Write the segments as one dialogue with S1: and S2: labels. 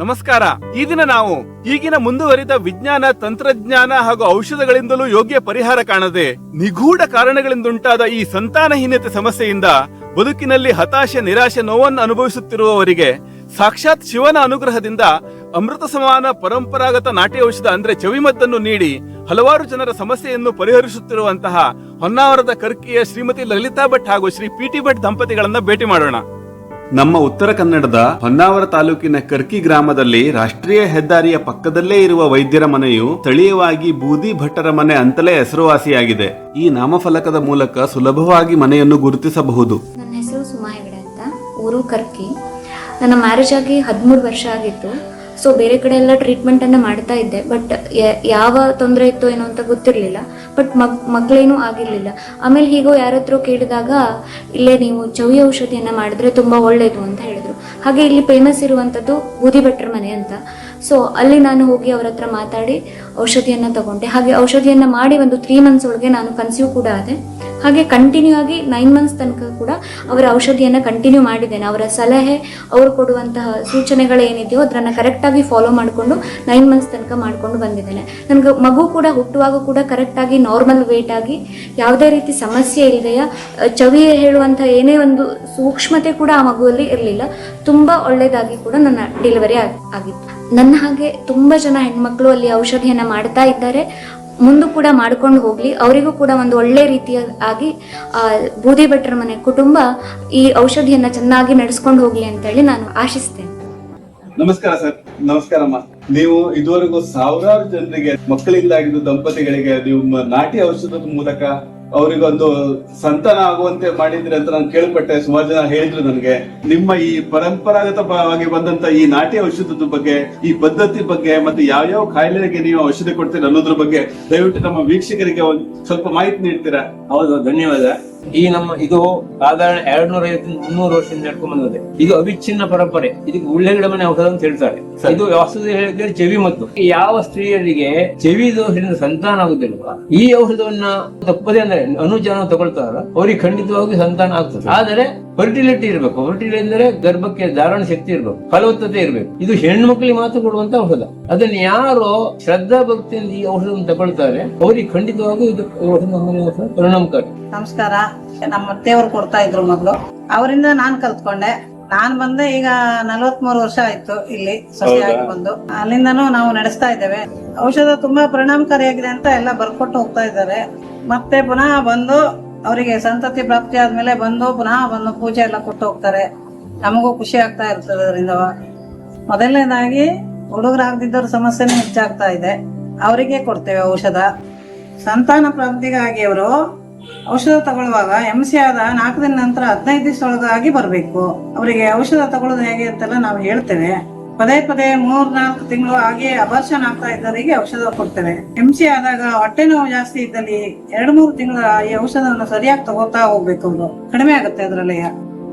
S1: ನಮಸ್ಕಾರ. ಈ ದಿನ ನಾವು ಈಗಿನ ಮುಂದುವರಿದ ವಿಜ್ಞಾನ, ತಂತ್ರಜ್ಞಾನ ಹಾಗೂ ಔಷಧಗಳಿಂದಲೂ ಯೋಗ್ಯ ಪರಿಹಾರ ಕಾಣದೆ ನಿಗೂಢ ಕಾರಣಗಳಿಂದುಂಟಾದ ಈ ಸಂತಾನಹೀನತೆ ಸಮಸ್ಯೆಯಿಂದ ಬದುಕಿನಲ್ಲಿ ಹತಾಶೆ, ನಿರಾಶೆ, ನೋವನ್ನು ಅನುಭವಿಸುತ್ತಿರುವವರಿಗೆ ಸಾಕ್ಷಾತ್ ಶಿವನ ಅನುಗ್ರಹದಿಂದ ಅಮೃತ ಸಮಾನ ಪರಂಪರಾಗತ ನಾಟಿ ಔಷಧ ಅಂದ್ರೆ ಚವಿಮದ್ದನ್ನು ನೀಡಿ ಹಲವಾರು ಜನರ ಸಮಸ್ಯೆಯನ್ನು ಪರಿಹರಿಸುತ್ತಿರುವಂತಹ ಹೊನ್ನಾವರದ ಕರ್ಕಿಯ ಶ್ರೀಮತಿ ಲಲಿತಾ ಭಟ್ ಹಾಗೂ ಶ್ರೀ ಪಿ ಟಿ ಭಟ್ ದಂಪತಿಗಳನ್ನ ಭೇಟಿ ಮಾಡೋಣ. ನಮ್ಮ ಉತ್ತರ ಕನ್ನಡದ ಹೊನ್ನಾವರ ತಾಲೂಕಿನ ಕರ್ಕಿ ಗ್ರಾಮದಲ್ಲಿ ರಾಷ್ಟ್ರೀಯ ಹೆದ್ದಾರಿಯ ಪಕ್ಕದಲ್ಲೇ ಇರುವ ವೈದ್ಯರ ಮನೆಯು ಸ್ಥಳೀಯವಾಗಿ ಬೂದಿ ಭಟ್ಟರ ಮನೆ ಅಂತಲೇ ಹೆಸರುವಾಸಿಯಾಗಿದೆ. ಈ ನಾಮಫಲಕದ ಮೂಲಕ ಸುಲಭವಾಗಿ ಮನೆಯನ್ನು ಗುರುತಿಸಬಹುದು.
S2: ನನ್ನ ಹೆಸರು ಸುಮಾ ಅಂತ. ಊರು ಕರ್ಕಿ. ನನ್ನ ಮ್ಯಾರೇಜ್ ಆಗಿ ಹದಿಮೂರು ವರ್ಷ ಆಗಿತ್ತು. ಸೊ ಬೇರೆ ಕಡೆ ಎಲ್ಲ ಟ್ರೀಟ್ಮೆಂಟನ್ನು ಮಾಡ್ತಾ ಇದ್ದೆ. ಬಟ್ ಯಾವ ತೊಂದರೆ ಇತ್ತು ಏನೋ ಅಂತ ಗೊತ್ತಿರಲಿಲ್ಲ. ಬಟ್ ಮಗ್, ಮಗಳೇನೂ ಆಗಿರಲಿಲ್ಲ. ಆಮೇಲೆ ಹೀಗೋ ಯಾರತ್ರ ಕೇಳಿದಾಗ, ಇಲ್ಲೇ ನೀವು ಚವಿ ಔಷಧಿಯನ್ನ ಮಾಡಿದ್ರೆ ತುಂಬಾ ಒಳ್ಳೇದು ಅಂತ ಹೇಳಿದರು. ಹಾಗೆ ಇಲ್ಲಿ ಫೇಮಸ್ ಇರುವಂತದ್ದು ಬೂದಿ ಭಟ್ರ ಮನೆ ಅಂತ. ಸೊ ಅಲ್ಲಿ ನಾನು ಹೋಗಿ ಅವ್ರ ಹತ್ರ ಮಾತಾಡಿ ಔಷಧಿಯನ್ನ ತಗೊಂಡೆ. ಹಾಗೆ ಔಷಧಿಯನ್ನ ಮಾಡಿ ಒಂದು ತ್ರೀ ಮಂತ್ಸ್ ಒಳಗೆ ನಾನು ಕನ್ಸ್ಯೂ ಕೂಡ ಆದೆ. ಹಾಗೆ ಕಂಟಿನ್ಯೂ ಆಗಿ ನೈನ್ ಮಂತ್ಸ್ ತನಕ ಕೂಡ ಅವರ ಔಷಧಿಯನ್ನು ಕಂಟಿನ್ಯೂ ಮಾಡಿದ್ದೇನೆ. ಅವರ ಸಲಹೆ, ಅವರು ಕೊಡುವಂತಹ ಸೂಚನೆಗಳು ಏನಿದೆಯೋ ಅದನ್ನು ಕರೆಕ್ಟಾಗಿ ಫಾಲೋ ಮಾಡಿಕೊಂಡು ನೈನ್ ಮಂತ್ಸ್ ತನಕ ಮಾಡಿಕೊಂಡು ಬಂದಿದ್ದೇನೆ. ನನಗೆ ಮಗು ಕೂಡ ಹುಟ್ಟುವಾಗ ಕೂಡ ಕರೆಕ್ಟಾಗಿ ನಾರ್ಮಲ್ ವೇಟ್ ಆಗಿ ಯಾವುದೇ ರೀತಿ ಸಮಸ್ಯೆ ಇಲ್ಲದೆಯ ಚವಿ ಹೇಳುವಂಥ ಏನೇ ಒಂದು ಸೂಕ್ಷ್ಮತೆ ಕೂಡ ಆ ಮಗುವಲ್ಲಿ ಇರಲಿಲ್ಲ. ತುಂಬ ಒಳ್ಳೆಯದಾಗಿ ಕೂಡ ನನ್ನ ಡೆಲಿವರಿ ಆಗಿತ್ತು. ನನ್ನ ಹಾಗೆ ತುಂಬ ಜನ ಹೆಣ್ಮಕ್ಳು ಅಲ್ಲಿ ಔಷಧಿಯನ್ನು ಮಾಡ್ತಾ ಇದ್ದಾರೆ. ಮುಂದೆ ಕೂಡ ಮಾಡ್ಕೊಂಡು ಹೋಗ್ಲಿ. ಅವರಿಗೂ ಕೂಡ ಒಂದು ಒಳ್ಳೆ ರೀತಿಯ ಆಗಿ ಆ, ಬೂದಿ ಭಟ್ರ ಮನೆ ಕುಟುಂಬ ಈ ಔಷಧಿಯನ್ನ ಚೆನ್ನಾಗಿ ನಡೆಸ್ಕೊಂಡು ಹೋಗ್ಲಿ ಅಂತ ಹೇಳಿ ನಾನು ಆಶಿಸ್ತೇನೆ.
S1: ನಮಸ್ಕಾರ ಸರ್. ನಮಸ್ಕಾರ ಅಮ್ಮ ನೀವು ಇದುವರೆಗೂ ಸಾವಿರಾರು ಜನರಿಗೆ ಮಕ್ಕಳಿಂದಾಗಿದ್ದು ದಂಪತಿಗಳಿಗೆ ನೀವು ನಾಟಿ ಔಷಧದ ಮೂಲಕ ಅವರಿಗೊಂದು ಸಂತಾನ ಆಗುವಂತೆ ಮಾಡಿದ್ರಿ ಅಂತ ನಾನು ಕೇಳ್ಪಟ್ಟೆ. ಸುಮಾರು ಜನ ಹೇಳಿದ್ರು ನನಗೆ, ನಿಮ್ಮ ಈ ಪರಂಪರಾಗತವಾಗಿ ಬಂದಂತ ಈ ನಾಟಿ ಔಷಧದ ಬಗ್ಗೆ, ಈ ಪದ್ಧತಿ ಬಗ್ಗೆ, ಮತ್ತೆ ಯಾವ್ಯಾವ ಕಾಯಿಲೆಗೆ ನೀವು ಔಷಧಿ ಕೊಡ್ತೀರಾ ಅನ್ನೋದ್ರ ಬಗ್ಗೆ ದಯವಿಟ್ಟು ನಮ್ಮ ವೀಕ್ಷಕರಿಗೆ ಒಂದು ಸ್ವಲ್ಪ ಮಾಹಿತಿ ನೀಡ್ತೀರಾ?
S3: ಹೌದು, ಧನ್ಯವಾದ. ಈ ನಮ್ಮ ಇದು ಸಾಧಾರಣ ಎರಡ್ ನೂರ ಐವತ್ತಿಂದ ಮುನ್ನೂರು ವರ್ಷದಿಂದ ನಡ್ಕೊಂಡ್ ಬಂದಿದೆ ಇದು ಅವಿಚ್ಛಿನ್ನ ಪರಂಪರೆ. ಇದಕ್ಕೆ ಉಳ್ಳೆಗಡೆ ಮನೆ ಔಷಧ ಅಂತ ಹೇಳ್ತಾರೆ. ಇದು ವಾಸ್ತುದ ಹೇಳಿದ್ರೆ ಚೆವಿ ಮತ್ತು. ಯಾವ ಸ್ತ್ರೀಯರಿಗೆ ಚೆವಿ ದೋಷದಿಂದ ಸಂತಾನ ಆಗುದಿಲ್ಲ ಈ ಔಷಧವನ್ನ ತಪ್ಪದೆ ಅಂದ್ರೆ ಅನುಜಾನ ತಗೊಳ್ತಾರ ಅವ್ರಿಗೆ ಖಂಡಿತವಾಗಿ ಸಂತಾನ ಆಗ್ತದೆ. ಆದರೆ ಫರ್ಟಿಲಿಟಿ ಇರಬೇಕು. ಫರ್ಟಿಲಿಟಿ ಅಂದ್ರೆ ಗರ್ಭಕ್ಕೆ ಧಾರಣ ಶಕ್ತಿ ಇರಬೇಕು. ಫಲವತ್ತತೆ ಇರಬೇಕು. ಇದು ಹೆಣ್ಮಕ್ಳಿಗೆ ಮಾತ್ರ ಕೊಡುವಂತ ಔಷಧ. ಅದನ್ನ ಯಾರು ಶ್ರದ್ಧಾ ಭಕ್ತಿಯಿಂದ ಈ ಔಷಧವನ್ನು ತಗೊಳ್ತಾರೆ. ಅವರಿಗೆ ಖಂಡಿತವಾಗೂ ಇದು ಪರಿಣಾಮಕಾರಿ.
S4: ನಮಸ್ಕಾರ. ನಮ್ಮ ಅತ್ತೆಯವರು ಕೊಡ್ತಾ ಇದ್ರು ಮೊದಲು. ಅವರಿಂದ ನಾನ್ ಕಲ್ತ್ಕೊಂಡೆ. ನಾನ್ ಬಂದೆ ಈಗ ನಲವತ್ಮೂರು ವರ್ಷ ಆಯ್ತು ಇಲ್ಲಿ ಸೊಸೆಯಾಗಿ ಬಂದು ಅಲ್ಲಿಂದನೂ ನಾವು ನಡೆಸ್ತಾ ಇದ್ದೇವೆ. ಔಷಧ ತುಂಬಾ ಪರಿಣಾಮಕಾರಿಯಾಗಿದೆ ಅಂತ ಎಲ್ಲ ಬರ್ಕೊಟ್ಟು ಹೋಗ್ತಾ ಇದ್ದಾರೆ. ಮತ್ತೆ ಪುನಃ ಬಂದು ಅವರಿಗೆ ಸಂತತಿ ಪ್ರಾಪ್ತಿ ಆದ್ಮೇಲೆ ಬಂದು ಪುನಃ ಬಂದು ಪೂಜೆ ಎಲ್ಲ ಕೊಟ್ಟು ಹೋಗ್ತಾರೆ. ನಮಗೂ ಖುಷಿ ಆಗ್ತಾ ಇರ್ತದೆ ಅದರಿಂದ. ಮೊದಲನೇದಾಗಿ, ಹುಡುಗರಾಗದಿದ್ದವ್ರ ಸಮಸ್ಯೆನೇ ಹೆಚ್ಚಾಗ್ತಾ ಇದೆ. ಅವರಿಗೆ ಕೊಡ್ತೇವೆ ಔಷಧ. ಸಂತಾನ ಪ್ರಾಪ್ತಿಗಾಗಿ ಅವರು ಔಷಧ ತಗೊಳ್ಳುವಾಗ ಎಂ ಸಿ ಆದ ನಾಲ್ಕು ದಿನ ನಂತರ ಹದಿನೈದು ದಿವಸದೊಳಗಾಗಿ ಬರಬೇಕು. ಅವರಿಗೆ ಔಷಧ ತಗೊಳ್ಳೋದು ಹೇಗೆ ಅಂತೆಲ್ಲ ನಾವು ಹೇಳ್ತೇವೆ. ಪದೇ ಪದೇ ಮೂರ್ ನಾಲ್ಕು ತಿಂಗಳು ಹಾಗೆ ಅಬರ್ಷನ್ ಆಗ್ತಾ ಇದ್ದವರಿಗೆ ಔಷಧ ಕೊಡ್ತೇವೆ. ಎಂ ಸಿ ಆದಾಗ ಹೊಟ್ಟೆ ನೋವು ಜಾಸ್ತಿ ಇದ್ದಲ್ಲಿ ಎರಡ್ ಮೂರು ತಿಂಗಳ ಈ ಔಷಧವನ್ನು ಸರಿಯಾಗಿ ತಗೋತಾ ಹೋಗ್ಬೇಕು ಅವರು. ಕಡಿಮೆ ಆಗುತ್ತೆ ಅದರಲ್ಲಿ.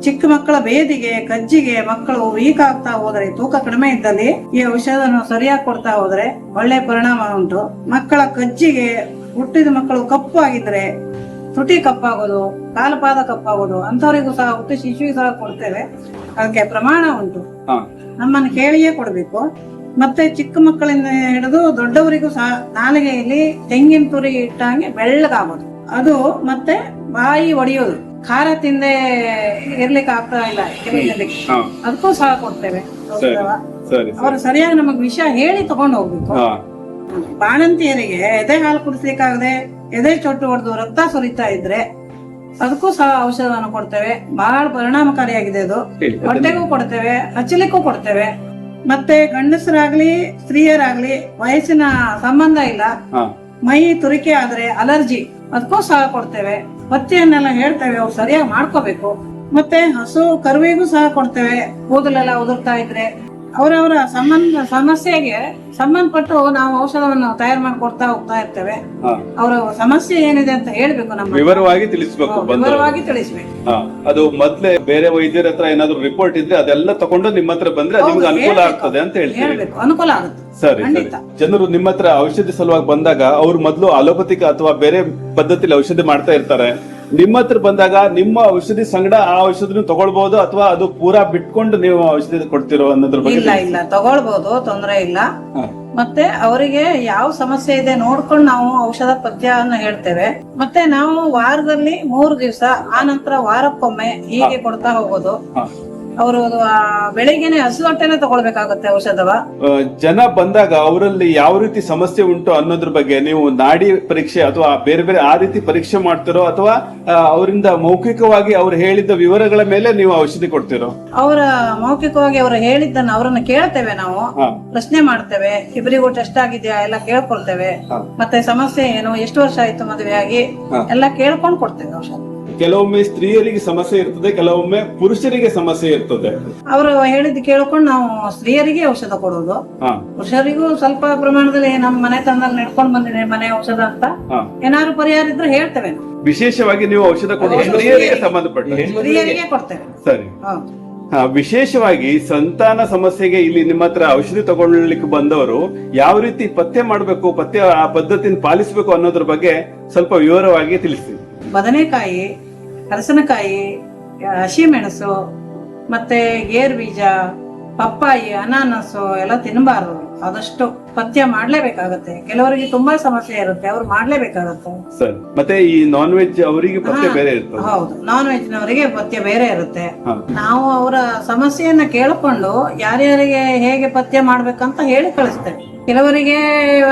S4: ಚಿಕ್ಕ ಮಕ್ಕಳ ಬೇದಿಗೆ, ಕಜ್ಜಿಗೆ, ಮಕ್ಕಳು ವೀಕ್ ಆಗ್ತಾ ಹೋದ್ರೆ, ತೂಕ ಕಡಿಮೆ ಇದ್ದಲ್ಲಿ ಈ ಔಷಧವನ್ನು ಸರಿಯಾಗಿ ಕೊಡ್ತಾ ಹೋದ್ರೆ ಒಳ್ಳೆ ಪರಿಣಾಮ ಉಂಟು. ಮಕ್ಕಳ ಕಜ್ಜಿಗೆ ಹುಟ್ಟಿದ ಮಕ್ಕಳು ಕಪ್ಪು ಆಗಿದ್ರೆ ತುಟಿ ಕಪ್ಪಾಗೋದು ಕಾಲಪಾದ ಕಪ್ಪಾಗೋದು ಅಂತವರಿಗೂ ಸಹ ಹುಟ್ಟು ಶಿಶುವಿಗೆ ಸಹ ಕೊಡ್ತೇವೆ. ಅದಕ್ಕೆ ಪ್ರಮಾಣ ಉಂಟು. ನಮ್ಮನ್ನು ಕೇಳಿಯೇ ಕೊಡಬೇಕು. ಮತ್ತೆ ಚಿಕ್ಕ ಮಕ್ಕಳಿಂದ ಹಿಡಿದು ದೊಡ್ಡವರಿಗೂ ಸಹ ನಾಲಿಗೆಯಲ್ಲಿ ತೆಂಗಿನ ತುರಿ ಇಟ್ಟಂಗೆ ಬೆಳ್ಳಗಾಗೋದು. ಅದು ಮತ್ತೆ ಬಾಯಿ ಒಡೆಯೋದು. ಖಾರ ತಿಂದೆ ಇರ್ಲಿಕ್ಕೆ ಆಗ್ತಾ ಇಲ್ಲ. ಅದಕ್ಕೂ ಸಹ ಕೊಡ್ತೇವೆ. ಅವರು ಸರಿಯಾಗಿ ನಮಗ್ ವಿಷಯ ಹೇಳಿ ತಗೊಂಡು ಹೋಗ್ಬೇಕು ಬಾಣಂತಿಯರಿಗೆ ಎದೆ ಹಾಲು ಕುಡಿಸ್ಲಿಕ್ಕಾಗದೆ ಎದೆ ಚೊಟ್ಟು ಹೊಡೆದು ರಕ್ತ ಸುರಿತಾ ಇದ್ರೆ ಅದಕ್ಕೂ ಸಹ ಔಷಧವನ್ನು ಕೊಡ್ತೇವೆ. ಬಹಳ ಪರಿಣಾಮಕಾರಿಯಾಗಿದೆ ಅದು. ಹೊಟ್ಟೆಗೂ ಕೊಡ್ತೇವೆ ಹಚ್ಚಲಿಕ್ಕೂ ಕೊಡ್ತೇವೆ. ಮತ್ತೆ ಗಂಡಸರಾಗ್ಲಿ ಸ್ತ್ರೀಯರಾಗ್ಲಿ ವಯಸ್ಸಿನ ಸಂಬಂಧ ಇಲ್ಲ. ಮೈ ತುರಿಕೆ ಆದ್ರೆ ಅಲರ್ಜಿ ಅದಕ್ಕೂ ಸಹ ಕೊಡ್ತೇವೆ. ಪತ್ತಿಯನ್ನೆಲ್ಲ ಹೇಳ್ತೇವೆ ಅವ್ರು ಸರಿಯಾಗಿ ಮಾಡ್ಕೋಬೇಕು. ಮತ್ತೆ ಹಸು ಕರುವಿಗೂ ಸಹ ಕೊಡ್ತೇವೆ. ಕೂದಲೆಲ್ಲ ಉದುರ್ತಾ ಇದ್ರೆ ಅವರವರ ಸಂಬಂಧ ಸಮಸ್ಯೆಗೆ ಸಂಬಂಧಪಟ್ಟು ನಾವು ಔಷಧವನ್ನು ತಯಾರು ಮಾಡಿ ಕೊಡ್ತಾ ಹೋಗ್ತಾ ಇರ್ತೇವೆ. ಅವರ ಸಮಸ್ಯೆ ಏನಿದೆ ಅಂತ ಹೇಳ್ಬೇಕು ನಮ್ಮ
S1: ವಿವರವಾಗಿ ತಿಳಿಸ್ಬೇಕು
S4: ವಿವರವಾಗಿ ತಿಳಿಸ್ಬೇಕು.
S1: ಅದು ಮೊದ್ಲೇ ಬೇರೆ ವೈದ್ಯರ ಹತ್ರ ಏನಾದ್ರು ರಿಪೋರ್ಟ್ ಇದ್ರೆ ಅದೆಲ್ಲ ತಗೊಂಡು ನಿಮ್ಮ ಹತ್ರ ಬಂದ್ರೆ ನಿಮ್ಗೆ ಅನುಕೂಲ. ಆಗ್ತದೆ ಅಂತ ಹೇಳ್ತೀವಿ.
S4: ಹೇಳ್ಬೇಕು ಅನುಕೂಲ ಆಗುತ್ತೆ.
S1: ಸರಿ ಸರಿ. ಜನರು ನಿಮ್ಮ ಹತ್ರ ಔಷಧಿ ಸಲುವಾಗಿ ಬಂದಾಗ ಅವ್ರು ಮೊದಲು ಅಲೋಪತಿಕ ಅಥವಾ ಬೇರೆ ಪದ್ಧತಿಲಿ ಔಷಧಿ ಮಾಡ್ತಾ ಇರ್ತಾರೆ. ನಿಮ್ಮ ಹತ್ರ ಬಂದಾಗ ನಿಮ್ಮ ಔಷಧಿ ಸಂಗಡ ಆ ಔಷಧಿನ ತಗೊಳ್ಬಹುದು ಅಥವಾ ಅದು ಪೂರಾ ಬಿಟ್ಕೊಂಡು ನೀವು ಔಷಧಿ ಕೊಡ್ತಿರೋ ಅನ್ನೋದ್ರ ಬಗ್ಗೆ
S4: ಇಲ್ಲ ಇಲ್ಲ ತಗೊಳ್ಬಹುದು ತೊಂದರೆ ಇಲ್ಲ. ಮತ್ತೆ ಅವರಿಗೆ ಯಾವ ಸಮಸ್ಯೆ ಇದೆ ನೋಡ್ಕೊಂಡು ನಾವು ಔಷಧ ಪಥ್ಯವನ್ನು ಹೇಳ್ತೇವೆ. ಮತ್ತೆ ನಾವು ವಾರದಲ್ಲಿ ಮೂರು ದಿವಸ ಆ ನಂತರ ವಾರಕ್ಕೊಮ್ಮೆ ಹೀಗೆ ಕೊಡ್ತಾ ಹೋಗೋದು. ಅವರು ಬೆಳಿಗ್ಗೆನೆ ಹಸುವಟ್ಟೆನೆ ತಗೊಳ್ಬೇಕಾಗುತ್ತೆ ಔಷಧವ?
S1: ಜನ ಬಂದಾಗ ಅವರಲ್ಲಿ ಯಾವ ರೀತಿ ಸಮಸ್ಯೆ ಉಂಟು ಅನ್ನೋದ್ರ ಬಗ್ಗೆ ನೀವು ನಾಡಿ ಪರೀಕ್ಷೆ ಅಥವಾ ಬೇರೆ ಬೇರೆ ಆ ರೀತಿ ಪರೀಕ್ಷೆ ಮಾಡ್ತಿರೋ ಅಥವಾ ಅವರಿಂದ ಮೌಖಿಕವಾಗಿ ಅವ್ರು ಹೇಳಿದ ವಿವರಗಳ ಮೇಲೆ ನೀವು ಔಷಧಿ ಕೊಡ್ತಿರೋ?
S4: ಅವರ ಮೌಖಿಕವಾಗಿ ಅವರು ಹೇಳಿದ್ದನ್ನ ಅವರನ್ನ ಕೇಳ್ತೇವೆ ನಾವು. ಪ್ರಶ್ನೆ ಮಾಡ್ತೇವೆ. ಇಬ್ಬರಿಗೂ ಟೆಸ್ಟ್ ಆಗಿದ್ಯಾ? ಎಲ್ಲ ಕೇಳ್ಕೊಳ್ತೇವೆ. ಮತ್ತೆ ಸಮಸ್ಯೆ ಏನು? ಎಷ್ಟು ವರ್ಷ ಆಯ್ತು ಮದುವೆ ಆಗಿ. ಎಲ್ಲ ಕೇಳ್ಕೊಂಡು ಕೊಡ್ತೇವೆ ಔಷಧ.
S1: ಕೆಲವೊಮ್ಮೆ ಸ್ತ್ರೀಯರಿಗೆ ಸಮಸ್ಯೆ ಇರ್ತದೆ ಕೆಲವೊಮ್ಮೆ ಪುರುಷರಿಗೆ ಸಮಸ್ಯೆ ಇರ್ತದೆ.
S4: ಅವರು ಹೇಳಿದ್ ಕೇಳ್ಕೊಂಡು ನಾವು ಸ್ತ್ರೀಯರಿಗೆ ಔಷಧ ಕೊಡೋದು.
S1: ಹಾ.
S4: ಪುರುಷರಿಗೂ ಸ್ವಲ್ಪ ಪ್ರಮಾಣದಲ್ಲಿ ನಮ್ಮ ಮನೆ ತಂದಲ್ಲಿ ನಡ್ಕೊಂಡು ಬಂದಿದೆ ಮನೆ ಔಷಧ ಅಂತ.
S1: ಹಾ.
S4: ಏನಾದ್ರು ಪರಿಹಾರ ಇದ್ರೆ ಹೇಳ್ತೇವೆ ನಾವು.
S1: ವಿಶೇಷವಾಗಿ ನೀವು ಔಷಧ
S3: ಅದು
S1: ಸ್ತ್ರೀಯರಿಗೆ ಸಂಬಂಧಪಟ್ಟ
S4: ಸ್ತ್ರೀಯರಿಗೆ ಕೊಡ್ತೇವೆ.
S1: ಸರಿ.
S4: ಹೌದು
S1: ಹಾ, ವಿಶೇಷವಾಗಿ ಸಂತಾನ ಸಮಸ್ಯೆಗೆ ಇಲ್ಲಿ ನಿಮ್ಮ ಹತ್ರ ಔಷಧಿ ತಗೊಳ್ಳಿಕ್ಕೆ ಬಂದವರು ಯಾವ ರೀತಿ ಪತ್ತೆ ಮಾಡಬೇಕು ಪತ್ತೆ ಆ ಪದ್ಧತಿನ ಪಾಲಿಸಬೇಕು ಅನ್ನೋದ್ರ ಬಗ್ಗೆ ಸ್ವಲ್ಪ ವಿವರವಾಗಿ ತಿಳಿಸಿ
S4: ಬದನೆಕಾಯಿ ಹಲಸಿನಕಾಯಿ ಹಸಿಮೆಣಸು ಮತ್ತೆ ಗೇರ್ ಬೀಜ ಪಪ್ಪಾಯಿ ಅನಾನಸು ಎಲ್ಲ ತಿನ್ನಬಾರ್ದು ಆದಷ್ಟು ಪಥ್ಯ ಮಾಡ್ಲೇಬೇಕಾಗತ್ತೆ. ಕೆಲವರಿಗೆ ತುಂಬಾ ಸಮಸ್ಯೆ ಇರುತ್ತೆ. ಅವ್ರು ಮಾಡ್ಲೇಬೇಕಾಗತ್ತೆ.
S1: ಸರಿ. ಮತ್ತೆ ಈ ನಾನ್ ವೆಜ್ ಅವರಿಗೆ
S4: ಪಥ್ಯ
S1: ಬೇರೆ ಇರುತ್ತೆ
S4: ಹೌದು. ನಾನ್ ವೆಜ್ ನವರಿಗೆ ಪಥ್ಯ ಬೇರೆ ಇರುತ್ತೆ. ನಾವು ಅವರ ಸಮಸ್ಯೆಯನ್ನ ಕೇಳಿಕೊಂಡು ಯಾರ್ಯಾರಿಗೆ ಹೇಗೆ ಪಥ್ಯ ಮಾಡ್ಬೇಕಂತ ಹೇಳಿ ಕಳಿಸ್ತೇವೆ. ಕೆಲವರಿಗೆ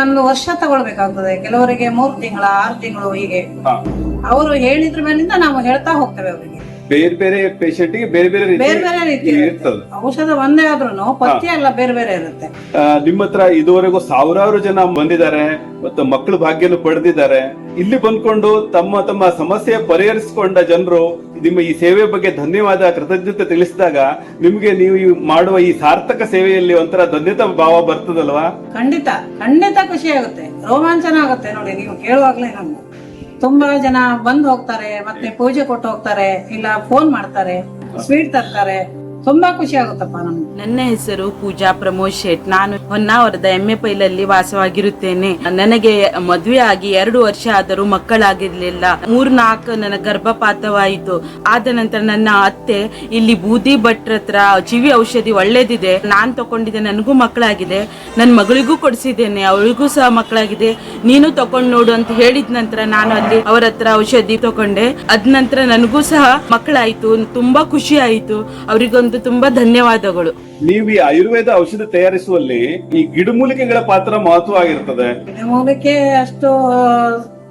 S4: ಒಂದು ವರ್ಷ ತಗೊಳ್ಬೇಕಾಗ್ತದೆ ಕೆಲವರಿಗೆ ಮೂರ್ ತಿಂಗಳ ಆರು ತಿಂಗಳು ಹೀಗೆ. ಅವರು ಹೇಳಿದ್ರ ಮೇಲಿಂದ ನಾವು ಹೇಳ್ತಾ ಹೋಗ್ತೇವೆ ಅವರಿಗೆ
S1: ಬೇರೆ ಬೇರೆ ಪೇಷಂಟ್ಗೆ ಬೇರೆ ಬೇರೆ ರೀತಿ
S4: ಬೇರೆ ರೀತಿ
S1: ಇರ್ತದೆ.
S4: ಔಷಧ ಒಂದೇ ಆದ್ರೂ ಪಥ್ಯ ಎಲ್ಲ ಬೇರೆ ಬೇರೆ ಇರುತ್ತೆ.
S1: ಆ, ನಿಮ್ಮ ಹತ್ರ ಇದುವರೆಗೂ ಸಾವಿರಾರು ಜನ ಬಂದಿದ್ದಾರೆ ಮತ್ತು ಮಕ್ಕಳು ಭಾಗ್ಯನು ಪಡೆದಿದ್ದಾರೆ. ಇಲ್ಲಿ ಬಂದ್ಕೊಂಡು ತಮ್ಮ ತಮ್ಮ ಸಮಸ್ಯೆ ಪರಿಹರಿಸಿಕೊಂಡ ಜನರು ನಿಮ್ಮ ಈ ಸೇವೆ ಬಗ್ಗೆ ಧನ್ಯವಾದ ಕೃತಜ್ಞತೆ ತಿಳಿಸಿದಾಗ ನಿಮ್ಗೆ ನೀವು ಈ ಮಾಡುವ ಈ ಸಾರ್ಥಕ ಸೇವೆಯಲ್ಲಿ ಒಂಥರ ಧನ್ಯತಾ ಭಾವ ಬರ್ತದಲ್ವಾ?
S4: ಖಂಡಿತ ಖಂಡಿತ ಖುಷಿ ಆಗುತ್ತೆ. ರೋಮಾಂಚನ ಆಗುತ್ತೆ ನೋಡಿ ನೀವು ಕೇಳುವಾಗ್ಲೇ ನಮ್ಗೆ ತುಂಬಾ ಜನ ಬಂದ್ ಹೋಗ್ತಾರೆ ಮತ್ತೆ ಪೂಜೆ ಕೊಟ್ಟು ಹೋಗ್ತಾರೆ ಇಲ್ಲ ಫೋನ್ ಮಾಡ್ತಾರೆ ಸ್ವೀಟ್ ತರ್ತಾರೆ. ತುಂಬಾ ಖುಷಿ ಆಗುತ್ತಪ್ಪ ನಮ್ಗೆ.
S5: ನನ್ನ ಹೆಸರು ಪೂಜಾ ಪ್ರಮೋದ್ ಶೇಟ್. ನಾನು ಹೊನ್ನಾವರದ ಎಮ್ಮೆ ಪೈಲಲ್ಲಿ ವಾಸವಾಗಿರುತ್ತೇನೆ. ನನಗೆ ಮದುವೆ ಆಗಿ ಎರಡು ವರ್ಷ ಆದರೂ ಮಕ್ಕಳಾಗಿರ್ಲಿಲ್ಲ. ಮೂರ್ ನಾಲ್ಕು ನನ್ನ ಗರ್ಭಪಾತವಾಯಿತು. ಆದ ನಂತರ ನನ್ನ ಅತ್ತೆ, ಇಲ್ಲಿ ಬೂದಿ ಭಟ್ರ ಹತ್ರ ಜೀವಿ ಔಷಧಿ ಒಳ್ಳೇದಿದೆ. ನಾನ್ ತಕೊಂಡಿದ್ದೆ ನನಗೂ ಮಕ್ಕಳಾಗಿದೆ. ನನ್ನ ಮಗಳಿಗೂ ಕೊಡಿಸಿದ್ದೇನೆ, ಅವಳಿಗೂ ಸಹ ಮಕ್ಕಳಾಗಿದೆ. ನೀನು ತಕೊಂಡ್ ನೋಡು ಅಂತ ಹೇಳಿದ ನಂತರ ನಾನು ಅಲ್ಲಿ ಅವರ ಹತ್ರ ಔಷಧಿ ತಕೊಂಡೆ ಅದ್ ನಂತರ ನನಗೂ ಸಹ ಮಕ್ಕಳಾಯ್ತು. ತುಂಬಾ ಖುಷಿ ಆಯಿತು. ಅವರಿಗೊಂದು ತುಂಬಾ ಧನ್ಯವಾದಗಳು.
S1: ನೀವು ಈ ಆಯುರ್ವೇದ ಔಷಧ ತಯಾರಿಸುವಲ್ಲಿ ಈ ಗಿಡಮೂಲಿಕೆಗಳ ಪಾತ್ರ ಮಹತ್ವವಾಗಿರ್ತದೆ.
S4: ಗಿಡಮೂಲಿಕೆ ಅಷ್ಟು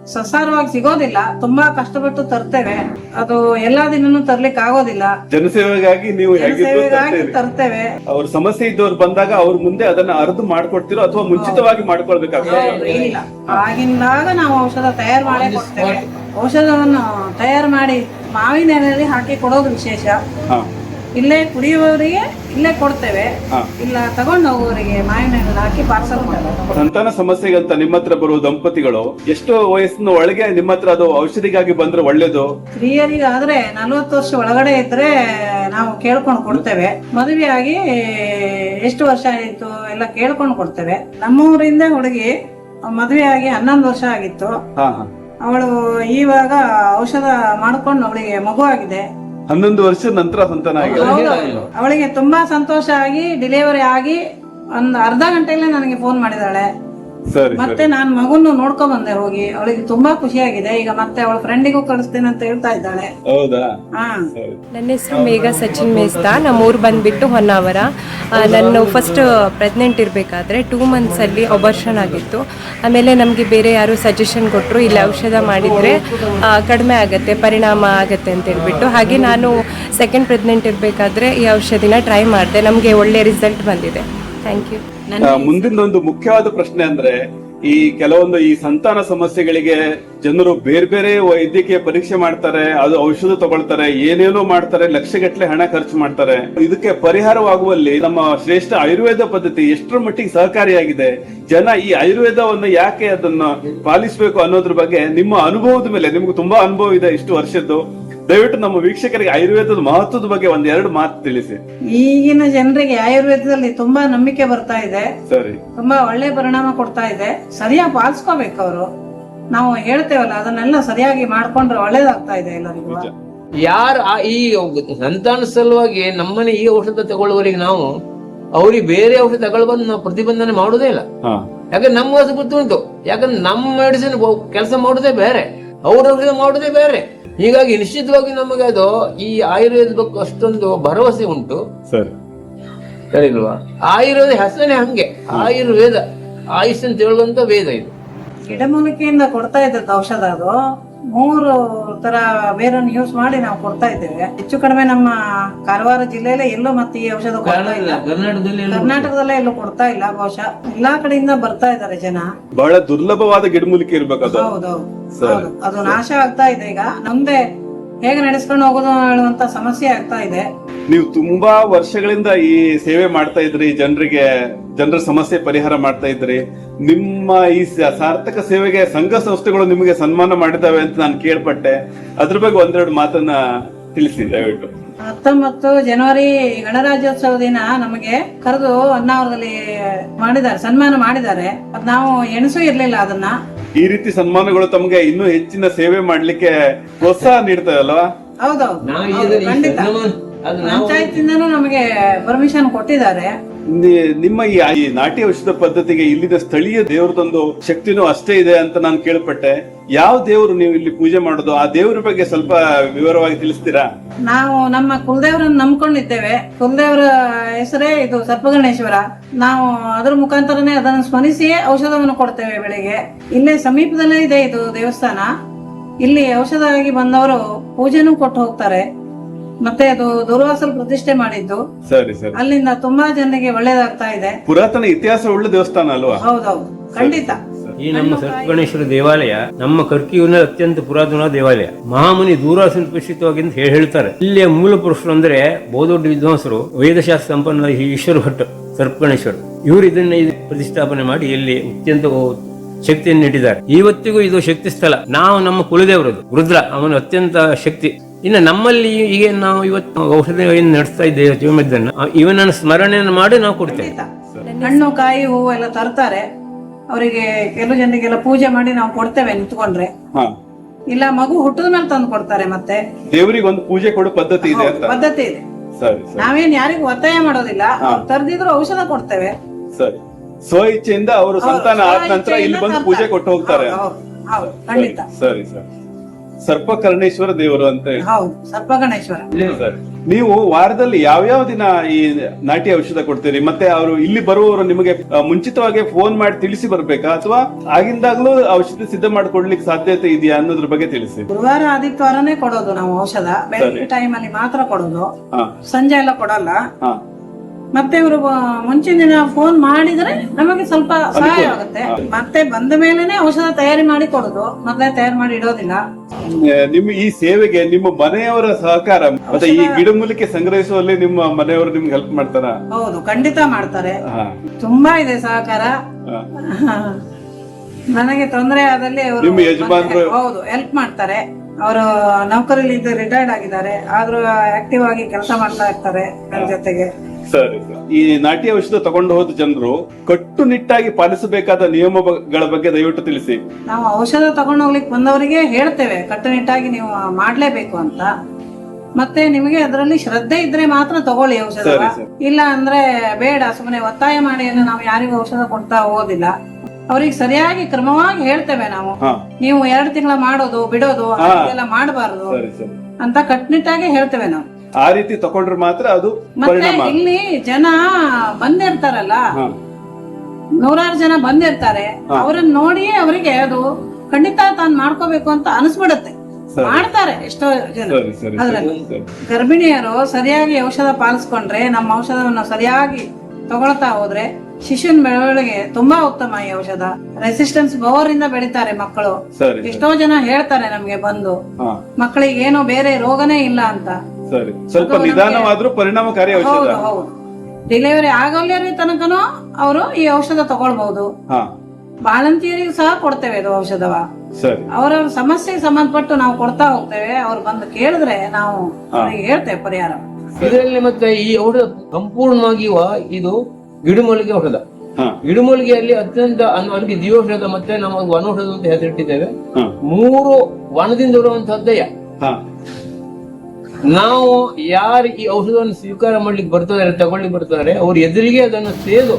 S4: ಸಸಾರವಾಗಿ ಸಿಗೋದಿಲ್ಲ. ತುಂಬಾ ಕಷ್ಟಪಟ್ಟು ತರ್ತೇವೆ. ಅದು ಎಲ್ಲಾ ದಿನನೂ ತರ್ಲಿಕ್ಕೆ ಆಗೋದಿಲ್ಲ.
S1: ಜನಸೇವೆಗಾಗಿ ನೀವು ಹೇಗಿದ್ರು
S4: ಸೇವೆಗಾಗಿ
S1: ತರ್ತೇವೆ.
S4: ತರ್ತೇವೆ.
S1: ಅವ್ರ ಸಮಸ್ಯೆ ಇದ್ದವ್ರು ಬಂದಾಗ ಅವ್ರ ಮುಂದೆ ಅದನ್ನ ಅರ್ದು ಮಾಡ್ಕೊಡ್ತಿರೋ ಅಥವಾ ಮುಂಚಿತವಾಗಿ ಮಾಡ್ಕೊಳ್ಬೇಕಾಗ್ತದೆ?
S4: ಇಲ್ಲ. ಆಗಿಂದಾಗ ನಾವು ಔಷಧ ತಯಾರು ಮಾಡಿ ಕೊಡ್ತೇವೆ. ಔಷಧವನ್ನು ತಯಾರು ಮಾಡಿ ಮಾವಿನ ಎಲೆಯಲ್ಲಿ ಹಾಕಿ ಕೊಡೋದು ವಿಶೇಷ.
S1: ಹಾ.
S4: ಇಲ್ಲೇ ಕುಡಿಯುವವರಿಗೆ ಇಲ್ಲೇ ಕೊಡ್ತೇವೆ. ಇಲ್ಲ ತಗೊಂಡು ಹೋಗುವವರಿಗೆ ಮಾವಿನ ಹಾಕಿ ಪಾರ್ಸಲ್ ಮಾಡ್ತೇವೆ
S1: ಸಂತಾನ ಸಮಸ್ಯೆಗಂತ ನಿಮ್ಮ ಹತ್ರ ಬರುವ ದಂಪತಿಗಳು ಎಷ್ಟು ವಯಸ್ಸಿನ ಒಳಗೆ ನಿಮ್ಮ ಹತ್ರ ಅದು ಔಷಧಿಗಾಗಿ ಬಂದ್ರೆ ಒಳ್ಳೇದು?
S4: ಸ್ತ್ರೀಯರಿಗಾದ್ರೆ ನಲವತ್ತು ವರ್ಷ ಒಳಗಡೆ ಇದ್ರೆ ನಾವು ಕೇಳ್ಕೊಂಡು ಕೊಡ್ತೇವೆ. ಮದುವೆಯಾಗಿ ಎಷ್ಟು ವರ್ಷ ಆಯಿತು ಎಲ್ಲ ಕೇಳ್ಕೊಂಡು ಕೊಡ್ತೇವೆ. ನಮ್ಮೂರಿಂದ ಹುಡುಗಿ ಮದುವೆಯಾಗಿ ಹನ್ನೊಂದು ವರ್ಷ ಆಗಿತ್ತು. ಅವಳು ಇವಾಗ ಔಷಧ ಮಾಡ್ಕೊಂಡು ಅವಳಿಗೆ ಮಗು ಆಗಿದೆ.
S1: ಹನ್ನೊಂದು ವರ್ಷದ ನಂತರ ಸಂತಾನ ಆಗಿದೆ.
S4: ಅವಳಿಗೆ ತುಂಬಾ ಸಂತೋಷ ಆಗಿ ಡಿಲಿವರಿ ಆಗಿ ಒಂದು ಅರ್ಧ ಗಂಟೆಯಲ್ಲೇ ನನಗೆ ಫೋನ್ ಮಾಡಿದಾಳೆ. ಮತ್ತೆ ನಾನ್ ಮಗುನ್ನು ನೋಡ್ಕೊಂಡ್ ಬಂದೆ ಹೋಗಿ. ಅವಳಿಗೆ ತುಂಬಾ ಖುಷಿಯಾಗಿದೆ. ಈಗ ಮತ್ತೆ ಅವಳ ಫ್ರೆಂಡಿಗೂ ಕಳಿಸ್ತೇನೆ ಅಂತ ಹೇಳ್ತಾ ಇದ್ದಾಳೆ.
S1: ಹೌದಾ?
S4: ಹಾ.
S1: ಸರಿ.
S6: ನನ್ನ ಹೆಸರು ಮೇಘ ಸಚಿನ್ ಮೇಸ್ತಾ. ನಮ್ಮ ಊರು ಬಂದ್ಬಿಟ್ಟು ಹೊನ್ನಾವರ. ನಾನು ಫಸ್ಟ್ ಪ್ರೆಗ್ನೆಂಟ್ ಇರಬೇಕಾದ್ರೆ ಟೂ ಮಂತ್ಸಲ್ಲಿ ಅಬರ್ಷನ್ ಆಗಿತ್ತು. ಆಮೇಲೆ ನಮಗೆ ಬೇರೆ ಯಾರು ಸಜೆಷನ್ ಕೊಟ್ಟರು ಇಲ್ಲಿ ಔಷಧ ಮಾಡಿದರೆ ಕಡಿಮೆ ಆಗುತ್ತೆ ಪರಿಣಾಮ ಆಗುತ್ತೆ ಅಂತ ಹೇಳ್ಬಿಟ್ಟು. ಹಾಗೆ ನಾನು ಸೆಕೆಂಡ್ ಪ್ರೆಗ್ನೆಂಟ್ ಇರಬೇಕಾದ್ರೆ ಈ ಔಷಧಿನ ಟ್ರೈ ಮಾಡಿದೆ. ನಮಗೆ ಒಳ್ಳೆ ರಿಸಲ್ಟ್ ಬಂದಿದೆ. ಥ್ಯಾಂಕ್ ಯು
S1: ಮುಂದಿನದೊಂದು ಮುಖ್ಯವಾದ ಪ್ರಶ್ನೆ ಅಂದ್ರೆ ಈ ಕೆಲವೊಂದು ಈ ಸಂತಾನ ಸಮಸ್ಯೆಗಳಿಗೆ ಜನರು ಬೇರೆ ಬೇರೆ ವೈದ್ಯಕೀಯ ಪರೀಕ್ಷೆ ಮಾಡ್ತಾರೆ ಅದು ಔಷಧ ತಗೊಳ್ತಾರೆ ಏನೇನೋ ಮಾಡ್ತಾರೆ ಲಕ್ಷಗಟ್ಟಲೆ ಹಣ ಖರ್ಚು ಮಾಡ್ತಾರೆ. ಇದಕ್ಕೆ ಪರಿಹಾರವಾಗುವಲ್ಲಿ ನಮ್ಮ ಶ್ರೇಷ್ಠ ಆಯುರ್ವೇದ ಪದ್ಧತಿ ಎಷ್ಟರ ಮಟ್ಟಿಗೆ ಸಹಕಾರಿಯಾಗಿದೆ ಜನ ಈ ಆಯುರ್ವೇದವನ್ನು ಯಾಕೆ ಅದನ್ನ ಪಾಲಿಸಬೇಕು ಅನ್ನೋದ್ರ ಬಗ್ಗೆ ನಿಮ್ಮ ಅನುಭವದ ಮೇಲೆ ನಿಮ್ಗೆ ತುಂಬಾ ಅನುಭವ ಇದೆ ಇಷ್ಟು ವರ್ಷದ್ದು ದಯವಿಟ್ಟು ನಮ್ಮ ವೀಕ್ಷಕರಿಗೆ ಆಯುರ್ವೇದದ ಮಹತ್ವದ ಬಗ್ಗೆ ಒಂದ್ ಎರಡು ಮಾತು ತಿಳಿಸಿ.
S4: ಈಗಿನ ಜನರಿಗೆ ಆಯುರ್ವೇದದಲ್ಲಿ ತುಂಬಾ ನಂಬಿಕೆ ಬರ್ತಾ ಇದೆ.
S1: ಸರಿ.
S4: ತುಂಬಾ ಒಳ್ಳೆ ಪರಿಣಾಮ ಕೊಡ್ತಾ ಇದೆ. ಸರಿಯಾಗಿ ಪಾಲಿಸ್ಕೋಬೇಕು ಅವರು. ನಾವು ಹೇಳ್ತೇವಲ್ಲ ಅದನ್ನೆಲ್ಲ ಸರಿಯಾಗಿ ಮಾಡ್ಕೊಂಡ್ರೆ ಒಳ್ಳೇದಾಗ್ತಾ ಇದೆ ಎಲ್ಲರಿಗೂ.
S3: ಯಾರು ಆ ಈ ಸಂತಾನ ಸಲುವಾಗಿ ನಮ್ಮನೆ ಈ ಔಷಧ ತಗೊಳ್ಳುವವರಿಗೆ ನಾವು ಅವ್ರಿಗೆ ಬೇರೆ ಔಷಧ ತಗೊಳ್ಬಂದು ನಾವು ಪ್ರತಿಬಂಧನೆ ಮಾಡುದೇ ಇಲ್ಲ.
S1: ಹಾ.
S3: ಯಾಕಂದ್ರೆ ನಮ್ಮ ಗೊತ್ತುಂಟು. ಯಾಕಂದ್ರೆ ನಮ್ಮ ಮೆಡಿಸಿನ್ ಕೆಲಸ ಮಾಡುದೇ ಬೇರೆ. ಅವ್ರ ಮಾಡೋದೇ ಮಾಡುದೇ ಬೇರೆ. ಹೀಗಾಗಿ ನಿಶ್ಚಿತವಾಗಿ ನಮಗೆ ಅದು ಈ ಆಯುರ್ವೇದ ಬಗ್ಗೆ ಅಷ್ಟೊಂದು ಭರವಸೆ ಉಂಟು.
S1: ಸರಿ.
S3: ಸರಿಲ್ವಾ? ಆಯುರ್ವೇದ ಹೆಸರೇ ಹಂಗೆ. ಆಯುರ್ವೇದ ಆಯುಷ್ ಅಂತ ಹೇಳುವಂತ ವೇದ ಇದು.
S4: ಗಿಡಮೂಲಿಕೆಯಿಂದ ಕೊಡ್ತಾ ಇದ್ದದ್ದು ಔಷಧ ಅದು. ಮೂರು ತರ ಬೇರನ್ನು ಯೂಸ್ ಮಾಡಿ ನಾವು ಕೊಡ್ತಾ ಇದ್ದೇವೆ. ಹೆಚ್ಚು ಕಡಿಮೆ ನಮ್ಮ ಕಾರವಾರ ಜಿಲ್ಲೆಯಲ್ಲೇ ಎಲ್ಲೂ ಮತ್ತೆ ಈ ಔಷಧ ಕೊಡ್ತಾ ಇಲ್ಲ.
S3: ಕರ್ನಾಟಕದಲ್ಲಿ ಎಲ್ಲ
S4: ಕೊಡ್ತಾ ಇಲ್ಲ. ಬಹುಶಃ. ಎಲ್ಲಾ ಕಡೆಯಿಂದ ಬರ್ತಾ ಇದ್ದಾರೆ ಜನ.
S1: ಬಹಳ ದುರ್ಲಭವಾದ ಗಿಡಮೂಲಿಕೆ ಇರ್ಬೇಕು
S4: ಹೌದೌದು. ಹೌದು. ಅದು ನಾಶ ಆಗ್ತಾ ಇದೆ ಈಗ. ನಮ್ದೆ ಹೇಗೆ ನಡೆಸ್ಕೊಂಡು ಹೋಗೋದು ಹೇಳುವಂತ ಸಮಸ್ಯೆ ಆಗ್ತಾ ಇದೆ.
S1: ನೀವು ತುಂಬಾ ವರ್ಷಗಳಿಂದ ಈ ಸೇವೆ ಮಾಡ್ತಾ ಇದ್ರಿ ಜನರಿಗೆ ಜನರ ಸಮಸ್ಯೆ ಪರಿಹಾರ ಮಾಡ್ತಾ ಇದ್ರಿ. ನಿಮ್ಮ ಈ ಸಾರ್ಥಕ ಸೇವೆಗೆ ಸಂಘ ಸಂಸ್ಥೆಗಳು ನಿಮಗೆ ಸನ್ಮಾನ ಮಾಡಿದಾವೆ ಅಂತ ನಾನು ಕೇಳ್ಪಟ್ಟೆ. ಅದ್ರ ಬಗ್ಗೆ ಒಂದೆರಡು ಮಾತನ್ನ ತಿಳಿಸಿ ದಯವಿಟ್ಟು.
S4: ಹತ್ತೊಂಬತ್ತು ಜನವರಿ ಗಣರಾಜ್ಯೋತ್ಸವ ದಿನ ನಮಗೆ ಕರೆದು ಹೊನ್ನಾವರದಲ್ಲಿ ಮಾಡಿದ್ದಾರೆ ಸನ್ಮಾನ ಮಾಡಿದ್ದಾರೆ. ಅದ್ ನಾವು ಎಣಸೂ ಇರ್ಲಿಲ್ಲ ಅದನ್ನ.
S1: ಈ ರೀತಿ ಸನ್ಮಾನಗಳು ತಮಗೆ ಇನ್ನೂ ಹೆಚ್ಚಿನ ಸೇವೆ ಮಾಡ್ಲಿಕ್ಕೆ ಪ್ರೋತ್ಸಾಹ ನೀಡ್ತಾವಲ್ವಾ ಅಲ್ವಾ
S4: ಹೌದೌದು ಖಂಡಿತ. ಪಂಚಾಯತಿಂದನೂ ನಮಗೆ ಪರ್ಮಿಷನ್ ಕೊಟ್ಟಿದ್ದಾರೆ.
S1: ನಿಮ್ಮ ಈ ಈ ನಾಟಿ ಔಷಧ ಪದ್ಧತಿಗೆ ಇಲ್ಲಿನ ಸ್ಥಳೀಯ ದೇವರದೊಂದು ಶಕ್ತಿನೂ ಅಷ್ಟೇ ಇದೆ ಅಂತ ನಾನು ಕೇಳ್ಪಟ್ಟೆ. ಯಾವ ದೇವರು ನೀವು ಇಲ್ಲಿ ಪೂಜೆ ಮಾಡೋದು? ಆ ದೇವರ ಬಗ್ಗೆ ಸ್ವಲ್ಪ ವಿವರವಾಗಿ ತಿಳಿಸ್ತೀರಾ?
S4: ನಾವು ನಮ್ಮ ಕುಲದೇವರನ್ನ ನಂಬ್ಕೊಂಡಿದ್ದೇವೆ. ಕುಲದೇವರ ಹೆಸರೇ ಇದು ಸರ್ಪಗಣೇಶ್ವರ. ನಾವು ಅದರ ಮುಖಾಂತರನೇ ಅದನ್ನು ಸ್ಮರಿಸಿಯೇ ಔಷಧವನ್ನು ಕೊಡ್ತೇವೆ ಬೆಳಿಗ್ಗೆ. ಇಲ್ಲೇ ಸಮೀಪದಲ್ಲೇ ಇದೆ ಇದು ದೇವಸ್ಥಾನ. ಇಲ್ಲಿ ಔಷಧ ಆಗಿ ಬಂದವರು ಪೂಜೆನೂ ಕೊಟ್ಟು ಹೋಗ್ತಾರೆ. ಮತ್ತೆ ಅದು ದುರ್ವಾಸಲ್ ಪ್ರತಿಷ್ಠೆ ಮಾಡಿದ್ದು.
S1: ಸರಿ ಸರಿ.
S4: ಅಲ್ಲಿಂದ ತುಂಬಾ ಜನರಿಗೆ ಒಳ್ಳೇದಾಗ್ತಾ ಇದೆ.
S1: ಪುರಾತನ ಇತಿಹಾಸ ಉಳ್ಳ ದೇವಸ್ಥಾನ ಅಲ್ವಾ?
S4: ಹೌದೌದು. ಖಂಡಿತ.
S3: ಈ ನಮ್ಮ ಸರ್ಪಗಣೇಶ್ವರ ದೇವಾಲಯ ನಮ್ಮ ಕರ್ಕಿಯೂರಿನ ಅತ್ಯಂತ ಪುರಾತನ ದೇವಾಲಯ. ಮಹಾಮುನಿ ದೂರಾಸನ ಪ್ರಸಿದ್ಧವಾಗಿ ಅಂತ ಹೇಳಿ ಹೇಳ್ತಾರೆ. ಇಲ್ಲಿಯ ಮೂಲ ಪುರುಷರು ಅಂದ್ರೆ ಬಹುದೊಡ್ಡ ವಿದ್ವಾಂಸರು ವೇದಶಾಸ್ತ್ರ ಸಂಪನ್ನ ಈ ಈಶ್ವರ ಭಟ್ ಸರ್ಪಗಣೇಶ್ವರ ಇವರು ಇದನ್ನ ಪ್ರತಿಷ್ಠಾಪನೆ ಮಾಡಿ ಇಲ್ಲಿ ಅತ್ಯಂತ ಶಕ್ತಿಯನ್ನು ನೀಡಿದ್ದಾರೆ. ಇವತ್ತಿಗೂ ಇದು ಶಕ್ತಿ ಸ್ಥಳ. ನಾವು ನಮ್ಮ ಕುಲದೇವರದು ರುದ್ರ ಅವನ ಅತ್ಯಂತ ಶಕ್ತಿ. ಇನ್ನು ನಮ್ಮಲ್ಲಿ ಈಗ ನಾವು ಇವತ್ತು ಔಷಧ ಏನು ನಡೆಸ್ತಾ ಇದ್ದೇವೆ ಜೀವನ ಇವನನ್ನು ಸ್ಮರಣೆಯನ್ನು ಮಾಡಿ ನಾವು ಕೊಡ್ತೇವೆ.
S4: ಹಣ್ಣು ಕಾಯಿ ಹೂವು ಎಲ್ಲ ತರ್ತಾರೆ. ಅವರಿಗೆ ಕೆಲವು ಜನರಿಗೆಲ್ಲ ಪೂಜೆ ಮಾಡಿ ನಾವು ಕೊಡ್ತೇವೆ ನಿಂತ್ಕೊಂಡ್ರೆ.
S1: ಹಾ.
S4: ಇಲ್ಲ ಮಗು ಹುಟ್ಟದ ಮೇಲೆ ತಂದು ಕೊಡ್ತಾರೆ ಮತ್ತೆ.
S1: ದೇವರಿಗೆ ಒಂದು ಪೂಜೆ ಕೊಡೋ ಪದ್ಧತಿ ಇದೆ ಅಂತ.
S4: ಪದ್ಧತಿ ಇದೆ.
S1: ಸರಿ ಸರಿ.
S4: ನಾವೇನ್ ಯಾರಿಗೂ ಒತ್ತಾಯ ಮಾಡೋದಿಲ್ಲ. ತರ್ದಿದ್ರು ಔಷಧ ಕೊಡ್ತೇವೆ.
S1: ಸರಿ. ಸ್ವ ಇಚ್ಛೆಯಿಂದ ಅವರು ಸಂತಾನ ಆದ ನಂತರ ಇಲ್ಲಿ ಬಂದು ಪೂಜೆ ಕೊಟ್ಟು ಹೋಗ್ತಾರೆ
S4: ಖಂಡಿತ.
S1: ಸರಿ ಸರಿ. ಸರ್ಪಕರ್ಣೇಶ್ವರ ದೇವರು ಅಂತ ಹೇಳಿ.
S4: ಹೌದು ಸರ್ಪಗಣೇಶ್ವರ
S1: ಸರ್. ನೀವು ವಾರದಲ್ಲಿ ಯಾವ್ಯಾವ ದಿನ ಈ ನಾಟಿ ಔಷಧ ಕೊಡ್ತೀರಿ? ಮತ್ತೆ ಅವರು ಇಲ್ಲಿ ಬರುವವರು ನಿಮಗೆ ಆ, ಮುಂಚಿತವಾಗಿ ಫೋನ್ ಮಾಡಿ ತಿಳಿಸಿ ಬರ್ಬೇಕಾ? ಅಥವಾ ಆಗಿಂದಾಗ್ಲೂ ಔಷಧಿ ಸಿದ್ಧ ಮಾಡ್ಕೊಡ್ಲಿಕ್ಕೆ ಸಾಧ್ಯತೆ ಇದೆಯಾ ಅನ್ನೋದ್ರ ಬಗ್ಗೆ ತಿಳಿಸಿ.
S4: ಗುರುವಾರ ಆದಿತ್ಯವಾರನೇ ಕೊಡೋದು ನಾವು ಔಷಧ. ಬೆಳಗ್ಗೆ ಟೈಮ್ ಅಲ್ಲಿ ಮಾತ್ರ ಕೊಡೋದು.
S1: ಹಾ.
S4: ಸಂಜೆ ಎಲ್ಲ ಕೊಡಲ್ಲ.
S1: ಹಾ.
S4: ಮತ್ತೆ ಇವರು ಮುಂಚಿನ ದಿನ ಫೋನ್ ಮಾಡಿದ್ರೆ ನಮಗೆ ಸ್ವಲ್ಪ ಸಹಾಯ ಆಗುತ್ತೆ. ಮತ್ತೆ ಬಂದ ಮೇಲೆನೆ ಔಷಧ ತಯಾರಿ ಮಾಡಿ ಕೊಡುದು. ಮೊದಲೇ ತಯಾರು ಮಾಡಿ ಇಡೋದಿಲ್ಲ.
S1: ನಿಮ್ಮ ಈ ಸೇವೆಗೆ ನಿಮ್ಮ ಮನೆಯವರ ಸಹಕಾರ ಮತ್ತೆ ಈ ಗಿಡಮೂಲಿಕೆ ಸಂಗ್ರಹಿಸುವಲ್ಲಿ ನಿಮ್ಮ ಮನೆಯವರು ನಿಮ್ಗೆ ಹೆಲ್ಪ್ ಮಾಡ್ತಾರ?
S4: ಹೌದು ಖಂಡಿತ ಮಾಡ್ತಾರೆ. ತುಂಬಾ ಇದೆ ಸಹಕಾರ. ನನಗೆ ತೊಂದರೆ ಆದಲ್ಲಿ ಅವರು
S1: ನಿಮ್ಮ ಯಜಮಾನರು
S4: ಹೌದು ಹೆಲ್ಪ್ ಮಾಡ್ತಾರೆ. ಅವರು ನೌಕರಿಲಿ ಇದ್ದು ರಿಟೈರ್ಡ್ ಆಗಿದ್ದಾರೆ. ಆದ್ರೂ ಆಕ್ಟಿವ್ ಆಗಿ ಕೆಲಸ ಮಾಡ್ತಾ ಇರ್ತಾರೆ ನನ್ನ ಜೊತೆಗೆ.
S1: ಸರಿ. ಈ ನಾಟಿ ಔಷಧ ತಗೊಂಡು ಹೋದ ಜನರು ಕಟ್ಟುನಿಟ್ಟಾಗಿ ಪಾಲಿಸಬೇಕಾದ ನಿಯಮಗಳ ಬಗ್ಗೆ ದಯವಿಟ್ಟು ತಿಳಿಸಿ.
S4: ನಾವು ಔಷಧ ತಗೊಂಡು ಹೋಗ್ಲಿಕ್ಕೆ ಬಂದವರಿಗೆ ಹೇಳ್ತೇವೆ ಕಟ್ಟುನಿಟ್ಟಾಗಿ ನೀವು ಮಾಡ್ಲೇಬೇಕು ಅಂತ. ಮತ್ತೆ ನಿಮಗೆ ಅದರಲ್ಲಿ ಶ್ರದ್ಧೆ ಇದ್ರೆ ಮಾತ್ರ ತಗೊಳ್ಳಿ ಔಷಧ. ಇಲ್ಲ ಅಂದ್ರೆ ಬೇಡ ಸುಮ್ಮನೆ ಒತ್ತಾಯ ಮಾಡಿ ಅಂದ್ರೆ ನಾವು ಯಾರಿಗೂ ಔಷಧ ಕೊಡ್ತಾ ಹೋಗೋದಿಲ್ಲ. ಅವ್ರಿಗೆ ಸರಿಯಾಗಿ ಕ್ರಮವಾಗಿ ಹೇಳ್ತೇವೆ ನಾವು. ನೀವು ಎರಡು ತಿಂಗಳ ಮಾಡೋದು ಬಿಡೋದು ಎಲ್ಲ ಮಾಡಬಾರದು ಅಂತ ಕಟ್ಟುನಿಟ್ಟಾಗಿ ಹೇಳ್ತೇವೆ ನಾವು.
S1: ಆ ರೀತಿ ತಕೊಂಡ್ರೆ ಮಾತ್ರ ಅದು
S4: ಮತ್ತೆ
S1: ಪರಿಣಾಮ
S4: ಇಲ್ಲಿ ಜನ ಬಂದಿರ್ತಾರಲ್ಲ?
S1: ಹಾ.
S4: ನೂರಾರು ಜನ ಬಂದಿರ್ತಾರೆ. ಅವ್ರನ್ನ ನೋಡಿ ಅವರಿಗೆ ಅದು ಖಂಡಿತ ತಾನು ಮಾಡ್ಕೋಬೇಕು ಅಂತ ಅನಿಸ್ಬಿಡುತ್ತೆ.
S1: ಸರಿ.
S4: ಮಾಡ್ತಾರೆ ಎಷ್ಟೋ ಜನ.
S1: ಸರಿ ಸರಿ
S4: ಅದ್ರಲ್ಲಿ.
S1: ಸರಿ.
S4: ಗರ್ಭಿಣಿಯರು ಸರಿಯಾಗಿ ಔಷಧ ಪಾಲಿಸ್ಕೊಂಡ್ರೆ ನಮ್ಮ ಔಷಧವನ್ನು ಸರಿಯಾಗಿ ತಗೊಳ್ತಾ ಹೋದ್ರೆ ಶಿಶುವಿನ ಬೆಳವಣಿಗೆ ತುಂಬಾ ಉತ್ತಮ ಈ ಔಷಧ. ರೆಸಿಸ್ಟೆನ್ಸ್ ಪವರ್ ಇಂದ ಬೆಳಿತಾರೆ ಮಕ್ಕಳು.
S1: ಸರಿ.
S4: ಎಷ್ಟೋ ಜನ ಹೇಳ್ತಾರೆ ನಮ್ಗೆ ಬಂದು
S1: ಹಾ.
S4: ಮಕ್ಕಳಿಗೆ ಏನೋ ಬೇರೆ ರೋಗನೇ ಇಲ್ಲ ಅಂತ.
S1: ಸರಿ. ಸ್ವಲ್ಪ ನಿಧಾನವಾದ್ರೂ ಪರಿಣಾಮಕಾರಿ ಔಷಧ.
S4: ಹೌದು ಹೌದು. ಡೆಲಿವರಿ ಆಗೋಲ್ಲರಿ ತನಕನೂ ಅವರು ಈ ಔಷಧ ತಗೊಳ್ಬಹುದು.
S1: ಹಾ.
S4: ಬಾಳಂತಿಯರಿಗೂ ಸಹ ಕೊಡ್ತೇವೆ ಇದು ಔಷಧವ.
S1: ಸರಿ.
S4: ಅವರ ಸಮಸ್ಯೆಗೆ ಸಂಬಂಧಪಟ್ಟು ನಾವು ಕೊಡ್ತಾ ಹೋಗ್ತೇವೆ. ಅವ್ರು ಬಂದು ಕೇಳಿದ್ರೆ ನಾವು ಅವ್ರಿಗೆ ಹೇಳ್ತೇವೆ ಪರಿಹಾರ.
S3: ಇದರಲ್ಲಿ ಮತ್ತೆ ಈ ಔಷಧ ಸಂಪೂರ್ಣವಾಗಿ ವ- ಇದು ಗಿಡಮೂಲಿಕೆ ಔಷಧ.
S1: ಹಾ.
S3: ಇಡುಮೂಲಿಗೆಯಲ್ಲಿ ಅತ್ಯಂತ ಅನ್- ಅದಕ್ಕೆ ಜೀವೌಷಧ ಮತ್ತೆ ನಮ್ಮ ವನೌಷಧ ಅಂತ ಹೆಸರಿಟ್ಟಿದ್ದೇವೆ.
S1: ಹಾ.
S3: ಮೂರು ವನದಿಂದ ಬರುವಂತಹದ್ದಯ್ಯ
S1: ಹಾ.
S3: ನಾವು ಯಾರು ಈ ಔಷಧವನ್ನು ಸ್ವೀಕಾರ ಮಾಡ್ಲಿಕ್ಕೆ ಬರ್ತಾರೆ ತಗೊಳ್ಳಿ ಬರ್ತಾರೆ ಅವ್ರ ಎದುರಿಗೆ ಅದನ್ನು ಸೇದು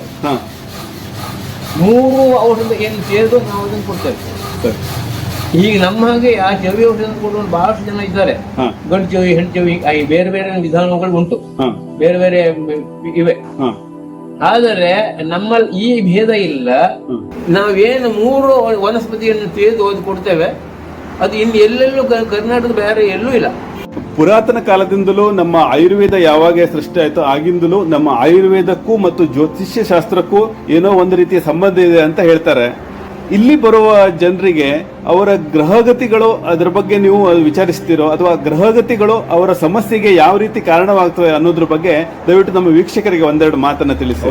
S3: ಮೂರು ಔಷಧ ಏನು ಸೇದು ನಾವು ಅದನ್ನು ಕೊಡ್ತೇವೆ. ಈಗ ನಮ್ಮ ಹಾಗೆ ಆ ಚವಿ ಔಷಧ ಕೊಡುವ ಬಹಳಷ್ಟು ಜನ ಇದ್ದಾರೆ.
S1: ಗಂಟು
S3: ಗಂಡು ಚವಿ ಹೆಣ್ಣು ಚವಿ ಈ ಬೇರೆ ಬೇರೆ ವಿಧಾನಗಳು ಉಂಟು. ಬೇರೆ ಬೇರೆ ಇವೆ. ಆದರೆ ನಮ್ಮಲ್ಲಿ ಈ ಭೇದ ಇಲ್ಲ. ನಾವೇನು ಮೂರು ವನಸ್ಪತಿಯನ್ನು ತೆಗೆದು ಓದಿ ಕೊಡ್ತೇವೆ. ಅದು ಇನ್ನು ಎಲ್ಲೆಲ್ಲೂ ಕರ್ನಾಟಕದ ಬೇರೆ ಎಲ್ಲೂ ಇಲ್ಲ.
S1: ಪುರಾತನ ಕಾಲದಿಂದಲೂ ನಮ್ಮ ಆಯುರ್ವೇದ ಯಾವಾಗ ಸೃಷ್ಟಿ ಆಯಿತು ಆಗಿಂದಲೂ ನಮ್ಮ ಆಯುರ್ವೇದಕ್ಕೂ ಮತ್ತು ಜ್ಯೋತಿಷ್ಯ ಶಾಸ್ತ್ರಕ್ಕೂ ಏನೋ ಒಂದು ರೀತಿಯ ಸಂಬಂಧ ಇದೆ ಅಂತ ಹೇಳ್ತಾರೆ. ಇಲ್ಲಿ ಬರುವ ಜನರಿಗೆ ಅವರ ಗ್ರಹಗತಿಗಳು ಅದರ ಬಗ್ಗೆ ನೀವು ವಿಚಾರಿಸ್ತೀರೋ ಅಥವಾ ಗ್ರಹಗತಿಗಳು ಅವರ ಸಮಸ್ಯೆಗೆ ಯಾವ ರೀತಿ ಕಾರಣವಾಗ್ತವೆ ಅನ್ನೋದ್ರ ಬಗ್ಗೆ ದಯವಿಟ್ಟು ನಮ್ಮ ವೀಕ್ಷಕರಿಗೆ ಒಂದೆರಡು ಮಾತನ್ನು ತಿಳಿಸಿ.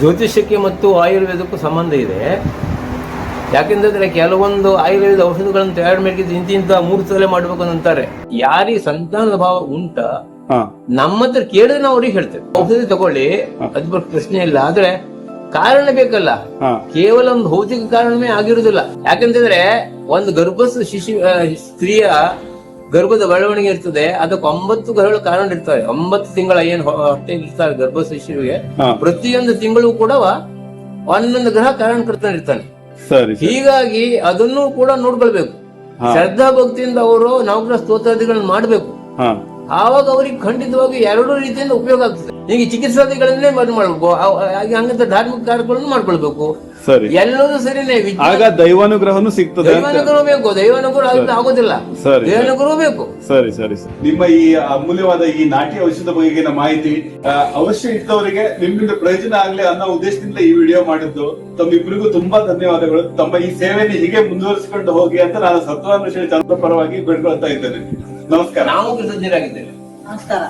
S3: ಜ್ಯೋತಿಷ್ಯಕ್ಕೆ ಮತ್ತು ಆಯುರ್ವೇದಕ್ಕೂ ಸಂಬಂಧ ಇದೆ. ಯಾಕೆಂದ್ರೆ ಕೆಲವೊಂದು ಆಯುರ್ವೇದ ಔಷಧಗಳನ್ನು ತಯಾರು ಮಾಡಿದ ಇಂತಿಂತ ಇಂತ ಮೂರು ಸಲ ಮಾಡ್ಬೇಕು ಅಂತಾರೆ. ಯಾರಿಗೆ ಸಂತಾನದ ಭಾವ ಉಂಟ ನಮ್ಮ ಹತ್ರ ಕೇಳಿದ್ರೆ ನಾವು ಅವ್ರಿಗೆ ಹೇಳ್ತೇವೆ. ಔಷಧಿ ತಗೊಳ್ಳಿ ಅದ್ ಪ್ರಶ್ನೆ ಇಲ್ಲ ಆದ್ರೆ ಕಾರಣ ಬೇಕಲ್ಲ. ಕೇವಲ ಒಂದು ಭೌತಿಕ ಕಾರಣವೇ ಆಗಿರುವುದಿಲ್ಲ. ಯಾಕಂತಂದ್ರೆ ಒಂದು ಗರ್ಭಸ್ಥ ಶಿಶು ಸ್ತ್ರೀಯ ಗರ್ಭದ ಬೆಳವಣಿಗೆ ಇರ್ತದೆ ಅದಕ್ಕೆ ಒಂಬತ್ತು ಗ್ರಹಗಳು ಕಾರಣ ಇರ್ತವೆ. ಒಂಬತ್ತು ತಿಂಗಳ ಏನ್ ಹೊಟ್ಟೆ ಇರ್ತಾರೆ ಗರ್ಭ ಶಿಶುವಿಗೆ ಪ್ರತಿಯೊಂದು ತಿಂಗಳು ಕೂಡ ಒಂದೊಂದು ಗ್ರಹ ಕಾರಣಕರ್ತನ ಇರ್ತಾನೆ
S1: ಸರಿ
S3: ಹೀಗಾಗಿ ಅದನ್ನು ಕೂಡ ನೋಡ್ಕೊಳ್ಬೇಕು. ಶ್ರದ್ಧಾ ಭಕ್ತಿಯಿಂದ ಅವರು ನವಗ್ರಹ ಸ್ತೋತ್ರಾದಿಗಳನ್ನ ಮಾಡಬೇಕು. ಆವಾಗ ಅವರಿಗೆ ಖಂಡಿತವಾಗಿ ಎರಡೂ ರೀತಿಯಿಂದ ಉಪಯೋಗ ಆಗ್ತದೆ. ಈಗ ಚಿಕಿತ್ಸಾದಿಗಳನ್ನೇ ಬಂದ್ ಮಾಡ್ಬೇಕು. ಹಾಗೆ ಹಂಗಂತ ಧಾರ್ಮಿಕ ಕಾರ್ಯಗಳನ್ನು ಮಾಡ್ಕೊಳ್ಬೇಕು.
S1: ಸರಿ.
S3: ಎಲ್ಲವೂ ಸರಿನೇ
S1: ಆಗ ದೈವಾನುಗ್ರಹನು ಸಿಗ್ತದೆ
S3: ದೈವಾನುಗ್ರಹ ಬೇಕು ದೈವಾನುಗ್ರಹ ಆಗುದಿಲ್ಲ ಆಗೋದಿಲ್ಲ.
S1: ಸರಿ.
S3: ದೈವಾನುಗ್ರಹ ಬೇಕು.
S1: ಸರಿ ಸರಿ ಸರಿ. ನಿಮ್ಮ ಈ ಅಮೂಲ್ಯವಾದ ಈ ನಾಟಿ ಔಷಧ ಬಗೆಗಿನ ಮಾಹಿತಿ ಅವಶ್ಯ ಇದ್ದವರಿಗೆ ನಿಮ್ಮಿಂದ ಪ್ರಯೋಜನ ಆಗ್ಲಿ ಅನ್ನೋ ಉದ್ದೇಶದಿಂದ ಈ ವಿಡಿಯೋ ಮಾಡಿದ್ದು. ತಮ್ಮಿಬ್ಬರಿಗೂ ತುಂಬಾ ಧನ್ಯವಾದಗಳು. ತಮ್ಮ ಈ ಸೇವೆಯನ್ನು ಹೀಗೆ ಮುಂದುವರಿಸಿಕೊಂಡು ಹೋಗಿ ಅಂತ ನಾನು ಸತ್ವಾನುಶ್ರೀ ಚಂದ್ರ ಪರವಾಗಿ ಬೇಡ್ಕೊಳ್ತಾ ಇದ್ದೇನೆ. ನಮಸ್ಕಾರ.
S3: ನಾವು ಕೃತಜ್ಞರಾಗಿದ್ದೇವೆ.
S4: ನಮಸ್ಕಾರ.